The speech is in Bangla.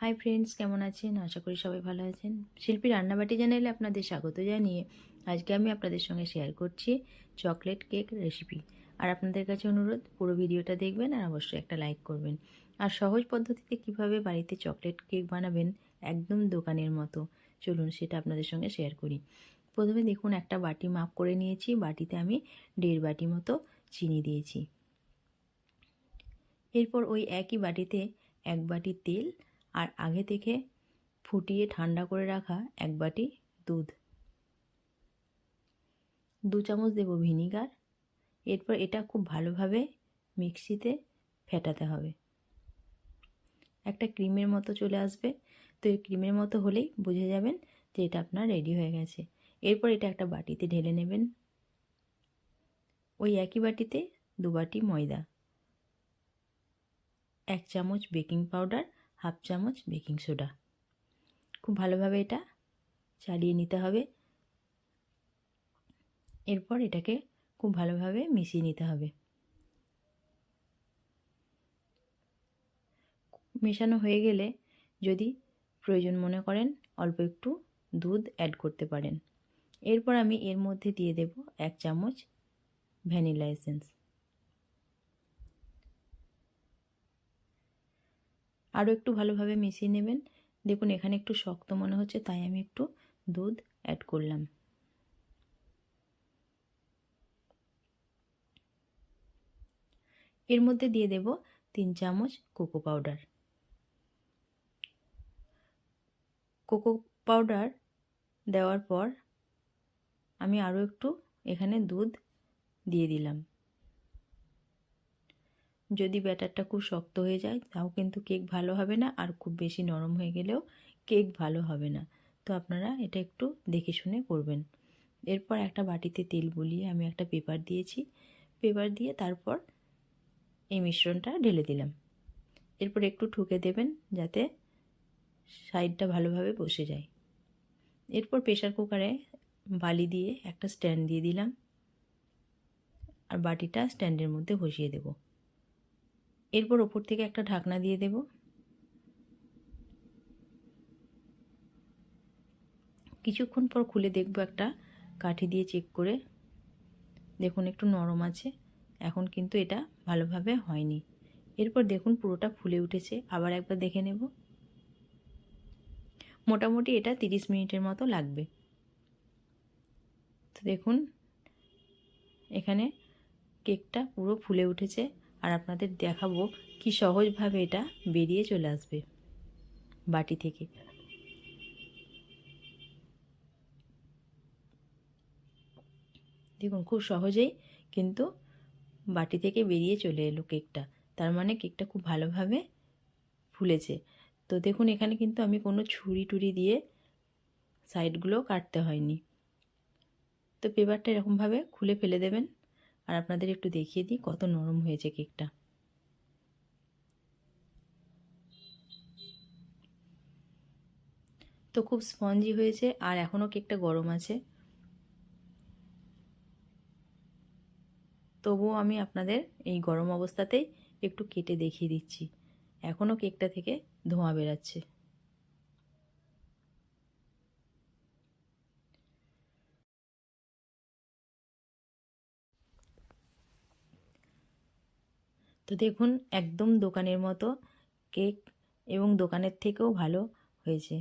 হাই ফ্রেন্ডস কেমন আছেন? আশা করি সবাই ভালো আছেন। শিল্পী রান্নাবাটি চ্যানেলে আপনাদের স্বাগত জানিয়ে আজকে আমি আপনাদের সঙ্গে শেয়ার করছি চকলেট কেক রেসিপি আর আপনাদের কাছে অনুরোধ, পুরো ভিডিওটা দেখবেন আর অবশ্যই একটা লাইক করবেন। আর সহজ পদ্ধতিতে কীভাবে বাড়িতে চকলেট কেক বানাবেন একদম দোকানের মতো। চলুন সেটা আপনাদের সঙ্গে শেয়ার করি। প্রথমে দেখুন, একটা বাটি মাপ করে নিয়েছি। বাটিতে আমি দেড় বাটি মতো চিনি দিয়েছি। এরপর ওই একই বাটিতে এক বাটি তেল আর আগে থেকে ফুটিয়ে ঠান্ডা করে রাখা এক বাটি দুধ। দু চামচ দেব ভিনিগার। এরপর এটা খুব ভালোভাবে মিক্সিতে ফেটাতে হবে। একটা ক্রিমের মতো চলে আসবে। তো এই ক্রিমের মতো হলেই বুঝে যাবেন যে এটা আপনার রেডি হয়ে গেছে। এরপর এটা একটা বাটিতে ঢেলে নেবেন। ওই একই বাটিতে দু বাটি ময়দা। এক চামচ বেকিং পাউডার হাফ চামচ বেকিং সোডা। খুব ভালোভাবে এটা চালিয়ে নিতে হবে। এরপর এটাকে খুব ভালোভাবে মিশিয়ে নিতে হবে। মেশানো হয়ে গেলে যদি প্রয়োজন মনে করেন অল্প একটু দুধ অ্যাড করতে পারেন। এরপর আমি এর মধ্যে দিয়ে দেব এক চামচ ভ্যানিলা এসেন্স। আরও একটু ভালোভাবে মিশিয়ে নেবেন। দেখুন, এখানে একটু শক্ত মনে হচ্ছে, তাই আমি একটু দুধ অ্যাড করলাম। এর মধ্যে দিয়ে দেব তিন চামচ কোকো পাউডার কোকো পাউডার দেওয়ার পর আমি আরও একটু এখানে দুধ দিয়ে দিলাম। যদি ব্যাটারটা খুব শক্ত হয়ে যায়, তাও কিন্তু কেক ভালো হবে না। আর খুব বেশি নরম হয়ে গেলেও কেক ভালো হবে না। তো আপনারা এটা একটু দেখে শুনে করবেন। এরপর একটা বাটিতে তেল বুলিয়ে আমি একটা পেপার দিয়েছি। পেপার দিয়ে তারপর এই মিশ্রণটা ঢেলে দিলাম। এরপর একটু ঠুকে দেবেন যাতে সাইডটা ভালোভাবে বসে যায়। এরপর প্রেশার কুকারে বালি দিয়ে একটা স্ট্যান্ড দিয়ে দিলাম। আর বাটিটা স্ট্যান্ডের মধ্যে বসিয়ে দেবো। এরপর ওপর থেকে একটা ঢাকনা দিয়ে দেব। কিছুক্ষণ পর খুলে দেখব একটা কাঠি দিয়ে চেক করে। দেখুন একটু নরম আছে, এখন কিন্তু এটা ভালোভাবে হয়নি। এরপর দেখুন পুরোটা ফুলে উঠেছে, আবার একবার দেখে নেব। মোটামুটি এটা তিরিশ মিনিটের মতো লাগবে। তো দেখুন, এখানে কেকটা পুরো ফুলে উঠেছে। আর আপনাদের দেখাবো কি সহজভাবে এটা বেরিয়ে চলে আসবে বাটি থেকে। দেখুন, খুব সহজেই কিন্তু বাটি থেকে বেরিয়ে চলে এলো কেকটা। তার মানে কেকটা খুব ভালোভাবে ফুলেছে। তো দেখুন, এখানে কিন্তু আমি কোনো ছুরি টুরি দিয়ে সাইডগুলো কাটতে হয়নি। তো পেপারটা এরকমভাবে খুলে ফেলে দেবেন। আর আপনাদের একটু দেখিয়ে দিই কত নরম হয়েছে কেকটা। তো খুব স্পঞ্জি হয়েছে আর এখনও কেকটা গরম আছে। তবুও আমি আপনাদের এই গরম অবস্থাতেই একটু কেটে দেখিয়ে দিচ্ছি। এখনও কেকটা থেকে ধোঁয়া বেরাচ্ছে। তো দেখুন একদম দোকানের মতো কেক এবং দোকানের থেকেও ভালো হয়েছে।